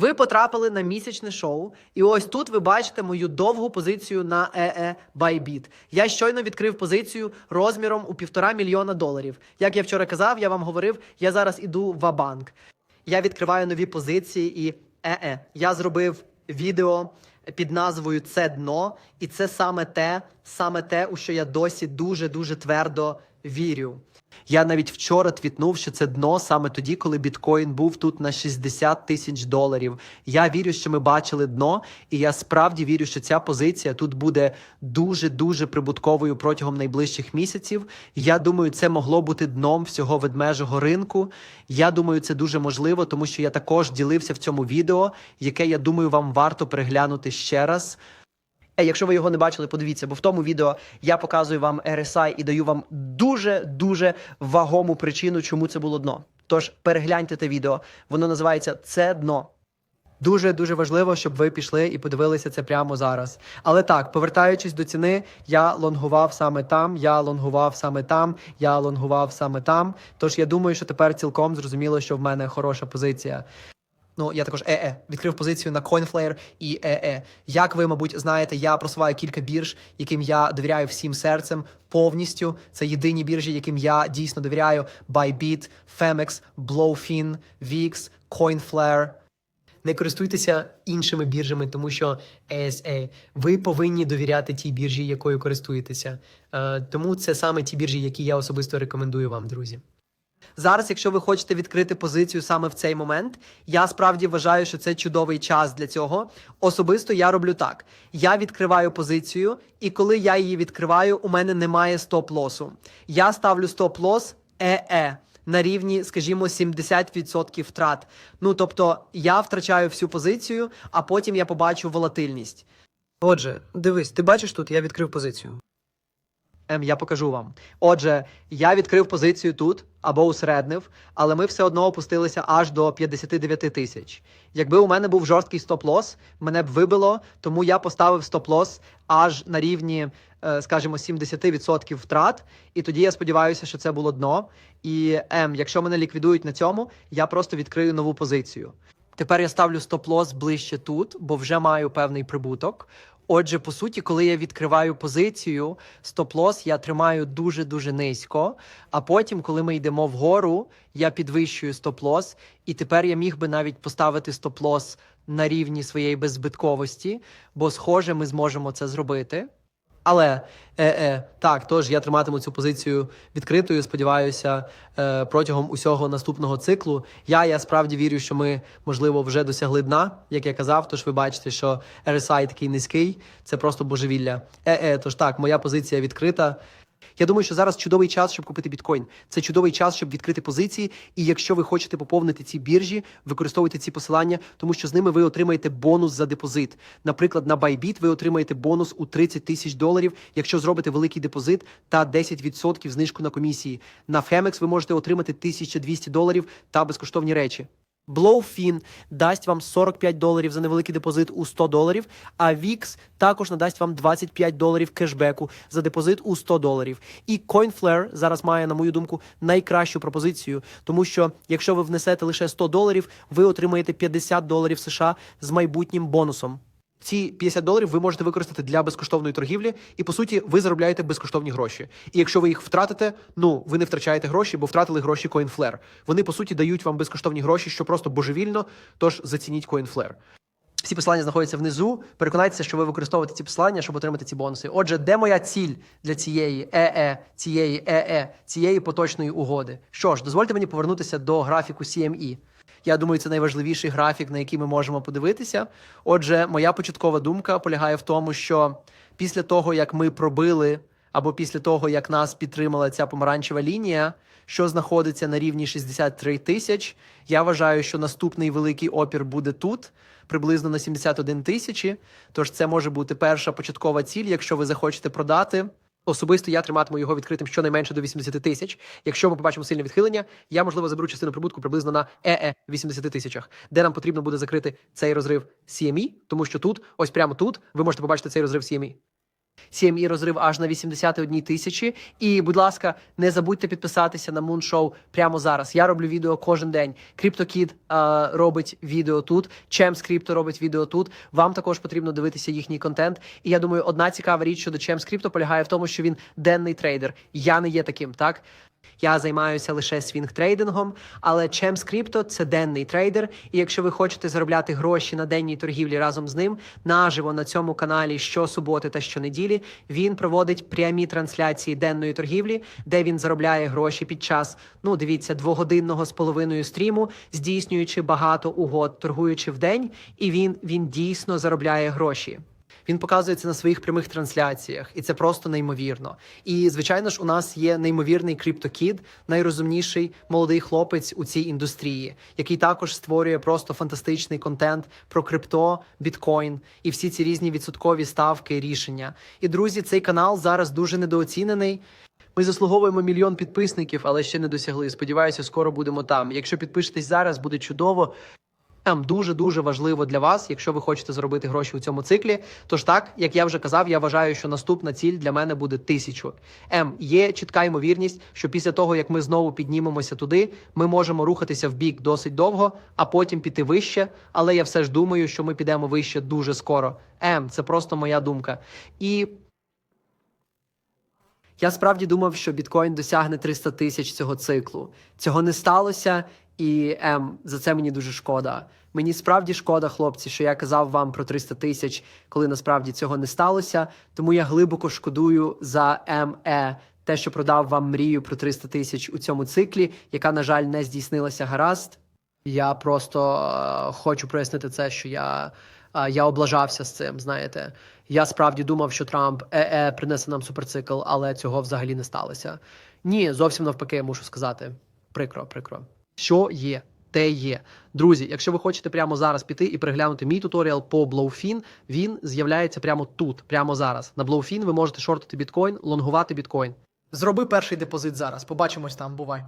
Ви потрапили на місячне шоу, і ось тут ви бачите мою довгу позицію на EE Bybit. Я щойно відкрив позицію розміром у півтора мільйона доларів. Як я вчора казав, я вам говорив, я зараз іду в банк. Я відкриваю нові позиції і EE. Я зробив відео під назвою Це дно, і це саме те, саме те, у що я досі дуже дуже твердо вірю. Я навіть вчора твітнув, що це дно саме тоді, коли біткоін був тут на 60 тисяч доларів. Я вірю, що ми бачили дно, і я справді вірю, що ця позиція тут буде дуже дуже прибутковою протягом найближчих місяців. Я думаю, це могло бути дном всього ведмежого ринку. Я думаю, це дуже можливо, тому що я також ділився в цьому відео, яке я думаю, вам варто переглянути ще раз. Е, якщо ви його не бачили, подивіться, бо в тому відео я показую вам RSI і даю вам дуже дуже вагому причину, чому це було дно. Тож перегляньте те відео. Воно називається Це дно. Дуже дуже важливо, щоб ви пішли і подивилися це прямо зараз. Але так, повертаючись до ціни, я лонгував саме там, я лонгував саме там, я лонгував саме там. Тож я думаю, що тепер цілком зрозуміло, що в мене хороша позиція. Ну, я також ЕЕ відкрив позицію на CoinFlare і ЕЕ. Як ви, мабуть, знаєте, я просуваю кілька бірж, яким я довіряю всім серцем повністю. Це єдині біржі, яким я дійсно довіряю: Bybit, Femex, Blowfin, VIX, CoinFlare. Не користуйтеся іншими біржами, тому що ESA, ви повинні довіряти тій біржі, якою користуєтеся. Е, тому це саме ті біржі, які я особисто рекомендую вам, друзі. Зараз, якщо ви хочете відкрити позицію саме в цей момент, я справді вважаю, що це чудовий час для цього. Особисто я роблю так: я відкриваю позицію, і коли я її відкриваю, у мене немає стоп-лосу. Я ставлю стоп-лос ЕЕ на рівні, скажімо, 70% втрат. Ну тобто я втрачаю всю позицію, а потім я побачу волатильність. Отже, дивись, ти бачиш тут, я відкрив позицію. Ем, я покажу вам. Отже, я відкрив позицію тут або усереднив, але ми все одно опустилися аж до 59 тисяч. Якби у мене був жорсткий стоп-лос, мене б вибило, тому я поставив стоп-лос аж на рівні, е, скажімо, 70% втрат. І тоді я сподіваюся, що це було дно. І ем, якщо мене ліквідують на цьому, я просто відкрию нову позицію. Тепер я ставлю стоп-лос ближче тут, бо вже маю певний прибуток. Отже, по суті, коли я відкриваю позицію, стоп-лос я тримаю дуже-дуже низько. А потім, коли ми йдемо вгору, я підвищую стоп-лос, і тепер я міг би навіть поставити стоп-лос на рівні своєї беззбитковості, бо, схоже, ми зможемо це зробити. Але е, е, так, тож я триматиму цю позицію відкритою. Сподіваюся, е, протягом усього наступного циклу. Я, я справді вірю, що ми, можливо, вже досягли дна, як я казав. Тож ви бачите, що RSI такий низький, це просто божевілля. Е, е, тож так, моя позиція відкрита. Я думаю, що зараз чудовий час, щоб купити біткоін. Це чудовий час, щоб відкрити позиції. І якщо ви хочете поповнити ці біржі, використовуйте ці посилання, тому що з ними ви отримаєте бонус за депозит. Наприклад, на Bybit ви отримаєте бонус у 30 тисяч доларів, якщо зробите великий депозит та 10% знижку на комісії. На Femex ви можете отримати 1200 доларів та безкоштовні речі. Blowfin дасть вам 45 доларів за невеликий депозит у 100 доларів, а VIX також надасть вам 25 доларів кешбеку за депозит у 100 доларів. І CoinFlare зараз має, на мою думку, найкращу пропозицію, тому що якщо ви внесете лише 100 доларів, ви отримаєте 50 доларів США з майбутнім бонусом. Ці 50 доларів ви можете використати для безкоштовної торгівлі, і по суті ви заробляєте безкоштовні гроші. І якщо ви їх втратите, ну ви не втрачаєте гроші, бо втратили гроші CoinFlare. Вони по суті дають вам безкоштовні гроші, що просто божевільно. Тож зацініть CoinFlare. Всі посилання знаходяться внизу. Переконайтеся, що ви використовуєте ці посилання, щоб отримати ці бонуси. Отже, де моя ціль для цієї ЕЕ, цієї ЕЕ, цієї поточної угоди? Що ж, дозвольте мені повернутися до графіку CME. Я думаю, це найважливіший графік, на який ми можемо подивитися. Отже, моя початкова думка полягає в тому, що після того, як ми пробили, або після того, як нас підтримала ця помаранчева лінія, що знаходиться на рівні 63 тисяч, я вважаю, що наступний великий опір буде тут, приблизно на 71 тисячі. Тож це може бути перша початкова ціль, якщо ви захочете продати. Особисто я триматиму його відкритим щонайменше до 80 тисяч. Якщо ми побачимо сильне відхилення, я можливо заберу частину прибутку приблизно на ЕЕ 80 тисячах, де нам потрібно буде закрити цей розрив CME, тому що тут, ось прямо тут, ви можете побачити цей розрив CME. CME розрив аж на 81 тисячі. І, будь ласка, не забудьте підписатися на Moonshow прямо зараз. Я роблю відео кожен день. CryptoKid е, робить відео тут. Chems Crypto робить відео тут. Вам також потрібно дивитися їхній контент. І я думаю, одна цікава річ щодо Chems Crypto полягає в тому, що він денний трейдер. Я не є таким, так? Я займаюся лише свінг-трейдингом, але Chems Crypto – це денний трейдер. І якщо ви хочете заробляти гроші на денній торгівлі разом з ним, наживо на цьому каналі щосуботи та щонеділі він проводить прямі трансляції денної торгівлі, де він заробляє гроші під час, ну дивіться, двогодинного з половиною стріму, здійснюючи багато угод, торгуючи в день, і він, він дійсно заробляє гроші. Він показується на своїх прямих трансляціях, і це просто неймовірно. І звичайно ж, у нас є неймовірний CryptoKid, найрозумніший молодий хлопець у цій індустрії, який також створює просто фантастичний контент про крипто, біткоін і всі ці різні відсоткові ставки рішення. І друзі, цей канал зараз дуже недооцінений. Ми заслуговуємо мільйон підписників, але ще не досягли. Сподіваюся, скоро будемо там. Якщо підпишетесь зараз, буде чудово. Ем, дуже дуже важливо для вас, якщо ви хочете заробити гроші у цьому циклі. Тож так, як я вже казав, я вважаю, що наступна ціль для мене буде тисячу. Ем, є чітка ймовірність, що після того, як ми знову піднімемося туди, ми можемо рухатися в бік досить довго, а потім піти вище. Але я все ж думаю, що ми підемо вище дуже скоро. Ем, це просто моя думка. І я справді думав, що біткоін досягне 300 тисяч цього циклу. Цього не сталося, і ем, за це мені дуже шкода. Мені справді шкода, хлопці, що я казав вам про 300 тисяч, коли насправді цього не сталося. Тому я глибоко шкодую за МЕ, те, що продав вам мрію про 300 тисяч у цьому циклі, яка, на жаль, не здійснилася гаразд. Я просто е, хочу прояснити це, що я, е, я облажався з цим. Знаєте, я справді думав, що Трамп е-е принесе нам суперцикл, але цього взагалі не сталося. Ні, зовсім навпаки, мушу сказати. Прикро, прикро. Що є? Те є. Друзі, якщо ви хочете прямо зараз піти і переглянути мій туторіал по Blowfin, він з'являється прямо тут, прямо зараз. На Blowfin ви можете шортити біткоін, лонгувати біткоін. Зроби перший депозит зараз. Побачимось там, бувай.